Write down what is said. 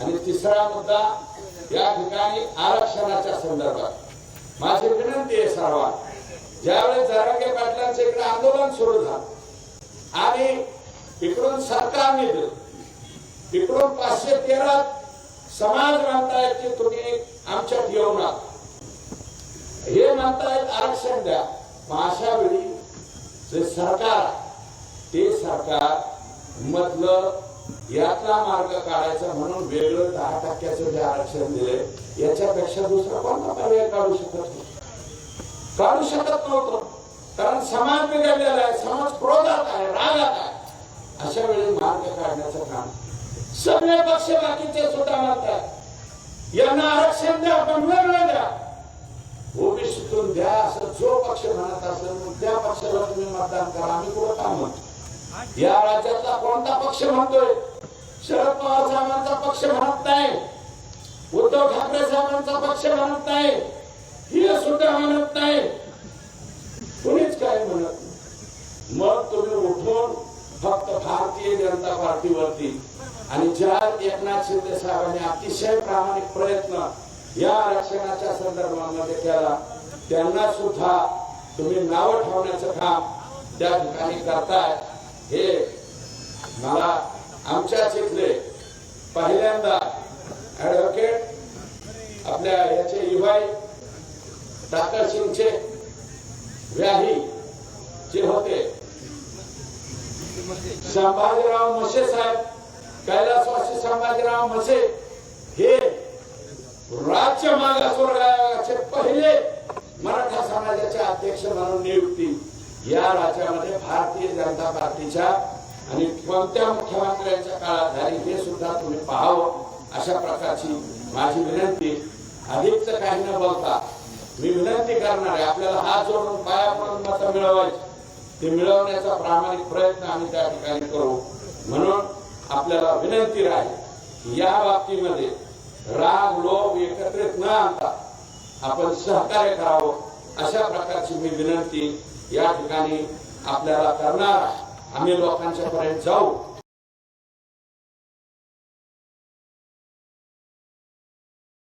आणि तिसरा मुद्दा या ठिकाणी आरक्षणाच्या संदर्भात. माझी विनंती आहे सर्वांना ज्यावेळेस जरांगे पाटलांचं इकडे आंदोलन सुरू झालं आणि इकडून सरकारने दिलं इकडून पाचशे तेरा समाज म्हणतायत की तुम्ही आमच्यात येऊ नका हे म्हणतायत आरक्षण द्या मग अशा वेळी जे सरकार ते सरकार मधलं यातला मार्ग काढायचा म्हणून वेगळं दहा टक्क्याचं जे आरक्षण दिले याच्यापेक्षा दुसरा कोणता पर्याय काढू शकत नाही. काढू शकत नव्हतं. कारण समाज बिघडलेला आहे समाज क्रोधात आहे रागात आहे. अशा वेळी मार्ग काढण्याचं काम सगळे पक्ष बाकीचे सुद्धा म्हणतात. यांना आरक्षण द्या पण वेगळं द्या. ओबीसीतून द्या असं जो पक्ष म्हणत असेल मग त्या पक्षाला तुम्ही मतदान करा. आम्ही कुठं काम म्हणतो. या राज्यातला कोणता पक्ष म्हणतोय? शरद पवार साहेबांचा पक्ष म्हणत नाही. उद्धव ठाकरे साहेबांचा पक्ष म्हणत नाही. हे सुद्धा म्हणत नाही. कुणीच काय म्हणत नाही. मग तुम्ही उठून फक्त भारतीय जनता पार्टीवरती आणि ज्या एकनाथ शिंदे साहेबांनी अतिशय प्रामाणिक प्रयत्न या आरक्षणाच्या संदर्भामध्ये केला. त्यांना सुद्धा तुम्ही नावं ठेवण्याचं काम त्या ठिकाणी करताय. हे मला आमच्याच इथले पहिल्यांदा ऍडव्होकेट आपल्या याचे युवाई टाकर सिंगचे व्याही जे होते. संभाजीराव मसे साहेब कैलासवासी संभाजीराव मसे हे राज्य मागासवर्गाचे पहिले मराठा समाजाचे अध्यक्ष म्हणून नियुक्ती या राज्यामध्ये भारतीय जनता पार्टीच्या आणि कोणत्या मुख्यमंत्र्यांच्या काळात झाली हे सुद्धा तुम्ही पाहावं अशा प्रकारची माझी विनंती. अधिकच काही न बोलता मी विनंती करणार आहे आपल्याला हात जोडून पाया पडून मतं मिळवायची. ते मिळवण्याचा प्रामाणिक प्रयत्न आम्ही त्या ठिकाणी करू. म्हणून आपल्याला विनंती राहील या बाबतीमध्ये राग लोभ एकत्रित न आणता आपण सहकार्य करावं अशा प्रकारची मी विनंती या ठिकाणी आपल्याला करणार आहे. आम्ही लोकांच्या पर्यंत जाऊ